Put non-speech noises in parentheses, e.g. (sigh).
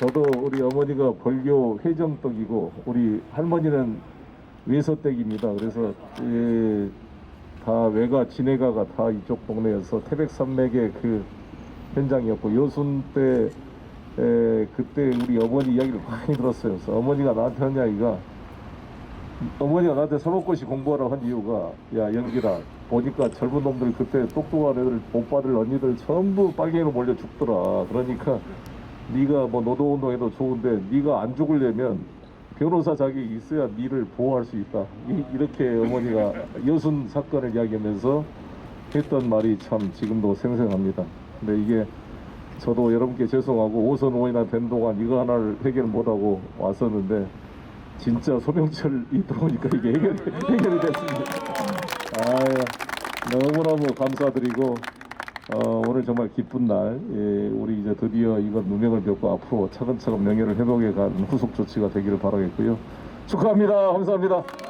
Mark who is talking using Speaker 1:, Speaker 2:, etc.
Speaker 1: 저도 우리 어머니가 벌교 회정떡이고 우리 할머니는 외서댁입니다. 그래서 예, 다 외가 진해가가 다 이쪽 동네여서 태백산맥의 그 현장이었고 여순 때 에, 그때 우리 어머니 이야기를 많이 들었어요. 그래서 어머니가 나한테 한 이야기가 어머니가 나한테 서먹고시 공부하라고 한 이유가 야 연기라 보니까 젊은 놈들 그때 똑똑한 애들 오빠들 언니들 전부 빨갱이로 몰려 죽더라 그러니까 네가 뭐 노동운동해도 좋은데 네가 안 죽으려면 변호사 자격이 있어야 니를 보호할 수 있다 이, 이렇게 어머니가 (laughs) 여순 사건을 이야기하면서 했던 말이 참 지금도 생생합니다 근데 이게 저도 여러분께 죄송하고 오선 의원이나 된 동안 이거 하나를 해결 못하고 왔었는데 진짜 소명철이 들어오니까 이게 해결, 해결이 됐습니다. (laughs) 아 너무너무 감사드리고 어, 오늘 정말 기쁜 날 예, 우리 이제 드디어 이것 누명을 벽고 앞으로 차근차근 명예를 회복해 가는 후속 조치가 되기를 바라겠고요. 축하합니다. 감사합니다.